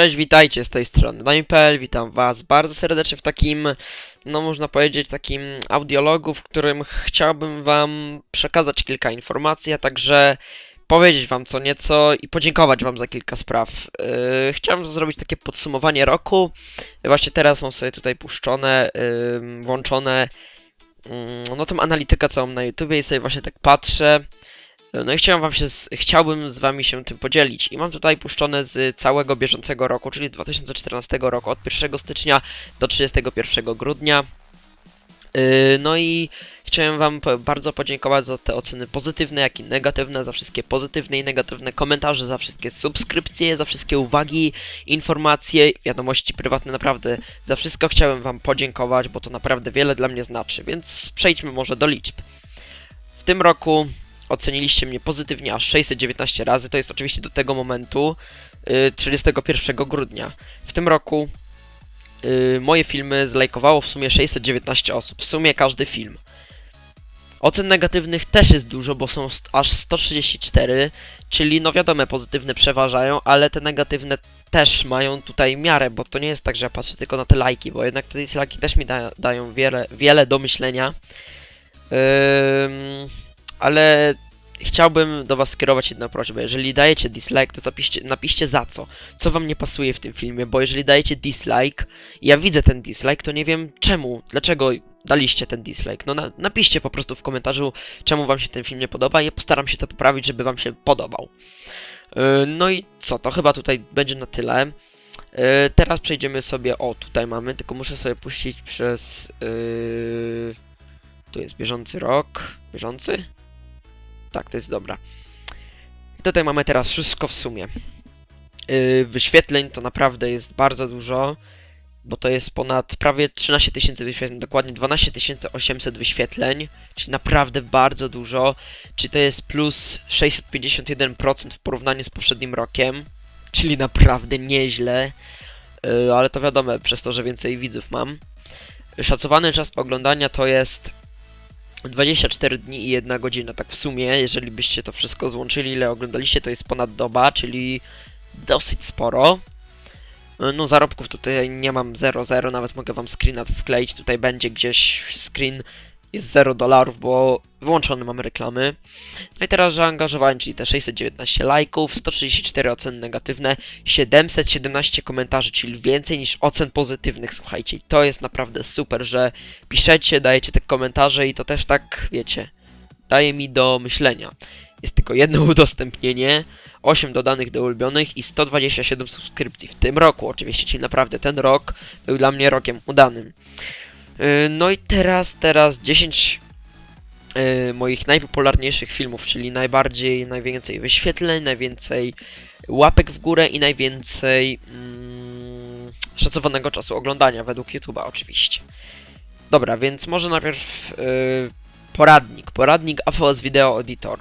Cześć, witajcie z tej strony Naim.pl, witam was bardzo serdecznie w takim, no można powiedzieć, takim audiologu, w którym chciałbym wam przekazać kilka informacji, a także powiedzieć wam co nieco i podziękować wam za kilka spraw. Yy, chciałem zrobić takie podsumowanie roku, właśnie teraz mam sobie tutaj puszczone, yy, włączone, yy, no tą analitykę całą na YouTubie i sobie właśnie tak patrzę, no i chciałem wam się z, chciałbym z wami się tym podzielić. I mam tutaj puszczone z całego bieżącego roku, czyli z 2014 roku, od 1 stycznia do 31 grudnia. Yy, no i chciałem wam bardzo podziękować za te oceny pozytywne, jak i negatywne, za wszystkie pozytywne i negatywne komentarze, za wszystkie subskrypcje, za wszystkie uwagi, informacje, wiadomości prywatne, naprawdę za wszystko chciałem wam podziękować, bo to naprawdę wiele dla mnie znaczy, więc przejdźmy może do liczb. W tym roku oceniliście mnie pozytywnie aż 619 razy, to jest oczywiście do tego momentu, y, 31 grudnia. W tym roku y, moje filmy zlajkowało w sumie 619 osób, w sumie każdy film. Ocen negatywnych też jest dużo, bo są aż 134, czyli no wiadomo, pozytywne przeważają, ale te negatywne też mają tutaj miarę, bo to nie jest tak, że ja patrzę tylko na te lajki, bo jednak te dislajki też mi da dają wiele, wiele do myślenia. Ym, ale chciałbym do was skierować jedną prośbę. Jeżeli dajecie dislike, to zapiszcie, napiszcie za co. Co wam nie pasuje w tym filmie, bo jeżeli dajecie dislike, ja widzę ten dislike, to nie wiem czemu, dlaczego daliście ten dislike. No na, napiszcie po prostu w komentarzu, czemu wam się ten film nie podoba ja postaram się to poprawić, żeby wam się podobał. Yy, no i co, to chyba tutaj będzie na tyle. Yy, teraz przejdziemy sobie, o tutaj mamy, tylko muszę sobie puścić przez... Yy, tu jest bieżący rok. Bieżący? Tak, to jest dobra. I tutaj mamy teraz wszystko w sumie. Yy, wyświetleń to naprawdę jest bardzo dużo, bo to jest ponad prawie 13 tysięcy wyświetleń, dokładnie 12 800 wyświetleń, czyli naprawdę bardzo dużo. Czyli to jest plus 651% w porównaniu z poprzednim rokiem, czyli naprawdę nieźle. Yy, ale to wiadomo, przez to, że więcej widzów mam. Szacowany czas oglądania to jest 24 dni i 1 godzina, tak w sumie, jeżeli byście to wszystko złączyli, ile oglądaliście, to jest ponad doba, czyli dosyć sporo. No zarobków tutaj nie mam 0,0, nawet mogę wam screenat wkleić, tutaj będzie gdzieś screen, jest 0 dolarów, bo wyłączone mam reklamy. No i teraz zaangażowałem, czyli te 619 lajków, 134 oceny negatywne, 717 komentarzy, czyli więcej niż ocen pozytywnych, słuchajcie. To jest naprawdę super, że piszecie, dajecie te komentarze i to też tak, wiecie, daje mi do myślenia. Jest tylko jedno udostępnienie, 8 dodanych do ulubionych i 127 subskrypcji w tym roku oczywiście, czyli naprawdę ten rok był dla mnie rokiem udanym. Yy, No i teraz, teraz 10 yy, moich najpopularniejszych filmów, czyli najbardziej, najwięcej wyświetleń, najwięcej łapek w górę i najwięcej mm, szacowanego czasu oglądania według YouTube'a oczywiście. Dobra, więc może najpierw yy, poradnik. Poradnik AVS Video Editor.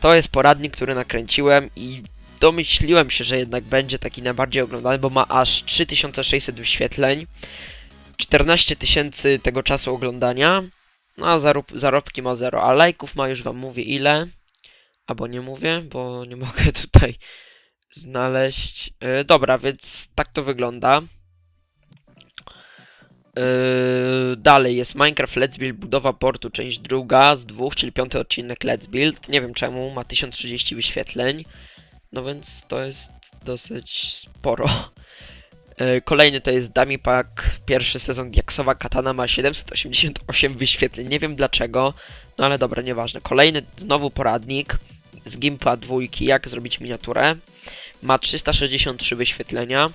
To jest poradnik, który nakręciłem i domyśliłem się, że jednak będzie taki najbardziej oglądany, bo ma aż 3600 wyświetleń, 14 tysięcy tego czasu oglądania, no a zarob zarobki ma 0, a lajków ma już wam mówię ile, albo nie mówię, bo nie mogę tutaj znaleźć. Yy, dobra, więc tak to wygląda. Yy, dalej jest Minecraft Let's Build budowa portu, część druga z dwóch, czyli piąty odcinek Let's Build. Nie wiem czemu, ma 1030 wyświetleń. No więc to jest dosyć sporo. Yy, kolejny to jest Dummy Pack, pierwszy sezon Diaksowa Katana ma 788 wyświetleń. Nie wiem dlaczego, no ale dobra, nieważne. Kolejny znowu poradnik z Gimpa dwójki, jak zrobić miniaturę. Ma 363 wyświetlenia.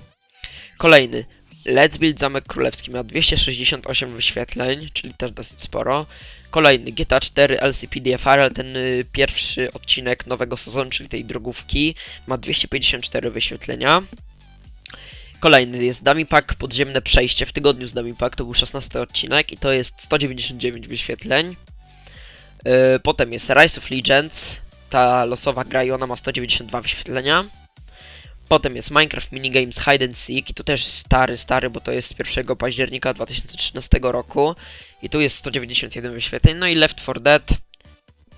Kolejny Let's Build Zamek Królewski ma 268 wyświetleń, czyli też dosyć sporo. Kolejny GTA 4 LCPDFR, ten y, pierwszy odcinek nowego sezonu, czyli tej drogówki, ma 254 wyświetlenia. Kolejny jest Dummy Pack Podziemne Przejście w tygodniu z Dummy Pack, to był 16 odcinek i to jest 199 wyświetleń. Yy, potem jest Rise of Legends, ta losowa gra i ona ma 192 wyświetlenia. Potem jest Minecraft Minigames Hide and Seek i to też stary, stary, bo to jest z 1 października 2013 roku i tu jest 191 wyświetleń. No i Left 4 Dead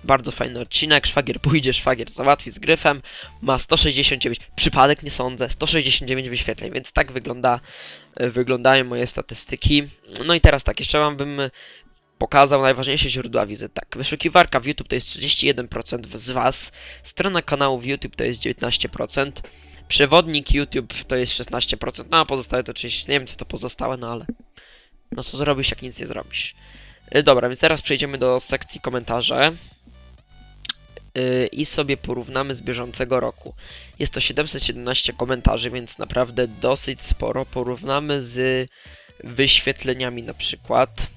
Bardzo fajny odcinek. Szwagier pójdzie, szwagier załatwi z gryfem. Ma 169. Przypadek nie sądzę. 169 wyświetleń, więc tak wygląda, e, wyglądają moje statystyki. No i teraz tak, jeszcze wam bym pokazał najważniejsze źródła wizyt. Tak, wyszukiwarka w YouTube to jest 31% z was. Strona kanału w YouTube to jest 19%. Przewodnik YouTube to jest 16%. No a pozostałe to oczywiście nie wiem co to pozostałe, no ale. No co zrobisz, jak nic nie zrobisz. Y, Dobra, więc teraz przejdziemy do sekcji komentarze i sobie porównamy z bieżącego roku. Jest to 717 komentarzy, więc naprawdę dosyć sporo. Porównamy z wyświetleniami na przykład.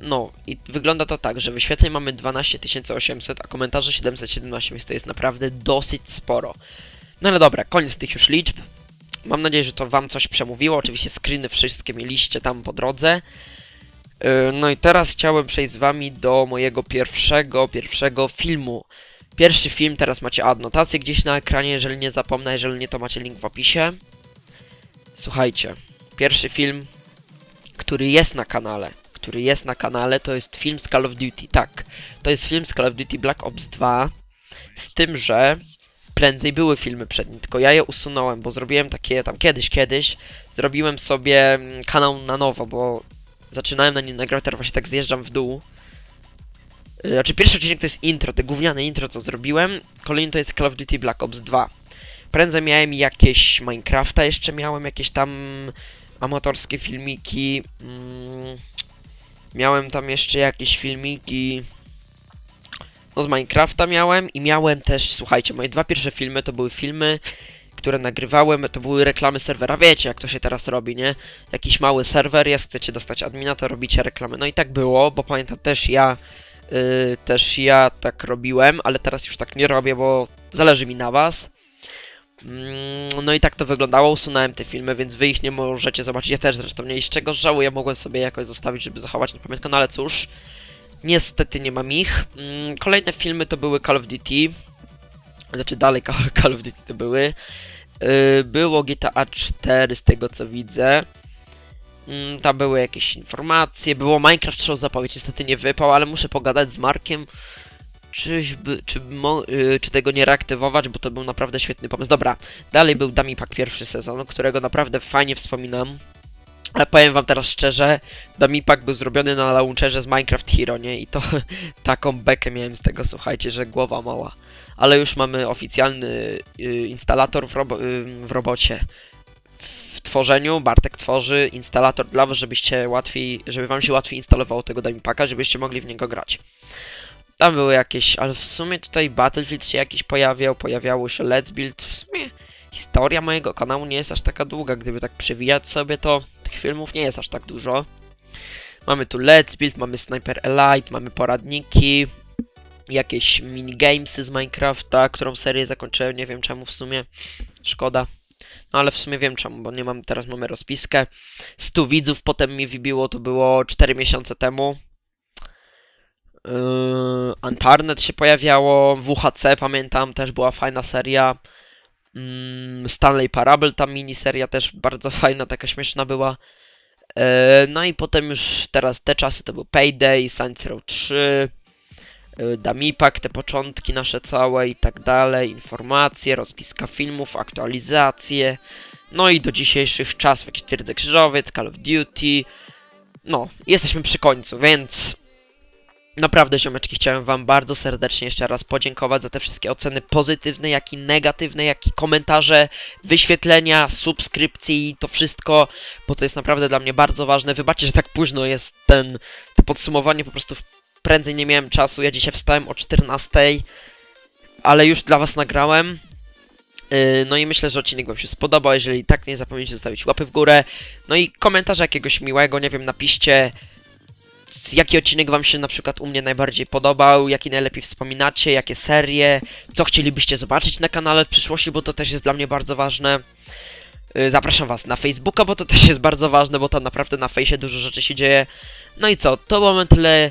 No i wygląda to tak, że wyświetleń mamy 12 800, a komentarzy 717, więc to jest naprawdę dosyć sporo. No ale dobra, koniec tych już liczb. Mam nadzieję, że to wam coś przemówiło. Oczywiście screeny wszystkie mieliście tam po drodze. Yy, No i teraz chciałem przejść z wami do mojego pierwszego, pierwszego filmu. Pierwszy film, teraz macie adnotację gdzieś na ekranie, jeżeli nie zapomnę, jeżeli nie to macie link w opisie. Słuchajcie, pierwszy film, który jest na kanale, który jest na kanale, to jest film z Call of Duty. Tak, to jest film z Call of Duty Black Ops 2, z tym, że prędzej były filmy przed nim, tylko ja je usunąłem, bo zrobiłem takie tam kiedyś, kiedyś, zrobiłem sobie mm, kanał na nowo, bo zaczynałem na nim nagrywać, teraz właśnie tak zjeżdżam w dół. Y, Znaczy pierwszy odcinek to jest intro, te gówniane intro co zrobiłem, kolejny to jest Call of Duty Black Ops 2. Prędzej miałem jakieś Minecrafta, jeszcze miałem jakieś tam amatorskie filmiki. Mm, miałem tam jeszcze jakieś filmiki. No z Minecrafta miałem i miałem też, słuchajcie, moje dwa pierwsze filmy to były filmy, które nagrywałem, to były reklamy serwera. Wiecie, jak to się teraz robi, nie? Jakiś mały serwer, jest, chcecie dostać admina, to robicie reklamy. No i tak było, bo pamiętam też ja, yy, też ja tak robiłem, ale teraz już tak nie robię, bo zależy mi na was. Mm, No i tak to wyglądało, usunąłem te filmy, więc wy ich nie możecie zobaczyć. Ja też zresztą nie, z czego żałuję, mogłem sobie jakoś zostawić, żeby zachować na pamiątkę, no ale cóż. Niestety nie mam ich. Mm, Kolejne filmy to były Call of Duty. Znaczy dalej Call, of Duty to były. Yy, Było GTA 4 z tego co widzę. Mm, Tam były jakieś informacje, było Minecraft Show zapowiedź, niestety nie wypał, ale muszę pogadać z Markiem. Czyżby, czy, mo, yy, czy tego nie reaktywować, bo to był naprawdę świetny pomysł. Dobra, dalej był Dummy Pack pierwszy sezon, którego naprawdę fajnie wspominam. Ale powiem wam teraz szczerze, Dummy Pack był zrobiony na launcherze z Minecraft Hero, nie? I to taką bekę miałem z tego, słuchajcie, że głowa mała. Ale już mamy oficjalny y, instalator w, robo, y, w robocie. W tworzeniu, Bartek tworzy instalator dla was, żebyście łatwiej, żeby wam się łatwiej instalowało tego Dummy Packa, żebyście mogli w niego grać. Tam były jakieś, ale w sumie tutaj Battlefield się jakiś pojawiał, pojawiało się Let's Build, w sumie historia mojego kanału nie jest aż taka długa, gdyby tak przewijać sobie to, tych filmów nie jest aż tak dużo. Mamy tu Let's Build, mamy Sniper Elite, mamy poradniki, jakieś minigamesy z Minecrafta, którą serię zakończyłem, nie wiem czemu w sumie, szkoda. No ale w sumie wiem czemu, bo nie mam, teraz mamy rozpiskę. 100 widzów potem mi wybiło, to było 4 miesiące temu. Yy, Antarnet się pojawiało, WHC pamiętam, też była fajna seria. Mm, Stanley Parable, ta miniseria też bardzo fajna, taka śmieszna była. E, No i potem już teraz te czasy to był Payday, Saints Row 3, y, Damipak, te początki nasze całe i tak dalej, informacje, rozpiska filmów, aktualizacje. No i do dzisiejszych czasów jakiś Twierdzy Krzyżowiec, Call of Duty. No, jesteśmy przy końcu, więc naprawdę ziomeczki chciałem wam bardzo serdecznie jeszcze raz podziękować za te wszystkie oceny pozytywne, jak i negatywne, jak i komentarze, wyświetlenia, subskrypcje i to wszystko, bo to jest naprawdę dla mnie bardzo ważne. Wybaczcie, że tak późno jest ten, to podsumowanie, po prostu prędzej nie miałem czasu. Ja dzisiaj wstałem o 14, ale już dla was nagrałem. Yy, No i myślę, że odcinek wam się spodobał. Jeżeli tak, nie zapomnijcie zostawić łapy w górę. No i komentarza jakiegoś miłego, nie wiem, napiszcie jaki odcinek wam się na przykład u mnie najbardziej podobał, jaki najlepiej wspominacie, jakie serie, co chcielibyście zobaczyć na kanale w przyszłości, bo to też jest dla mnie bardzo ważne. Yy, Zapraszam was na Facebooka, bo to też jest bardzo ważne, bo tam naprawdę na fejsie dużo rzeczy się dzieje. No i co, to na tyle.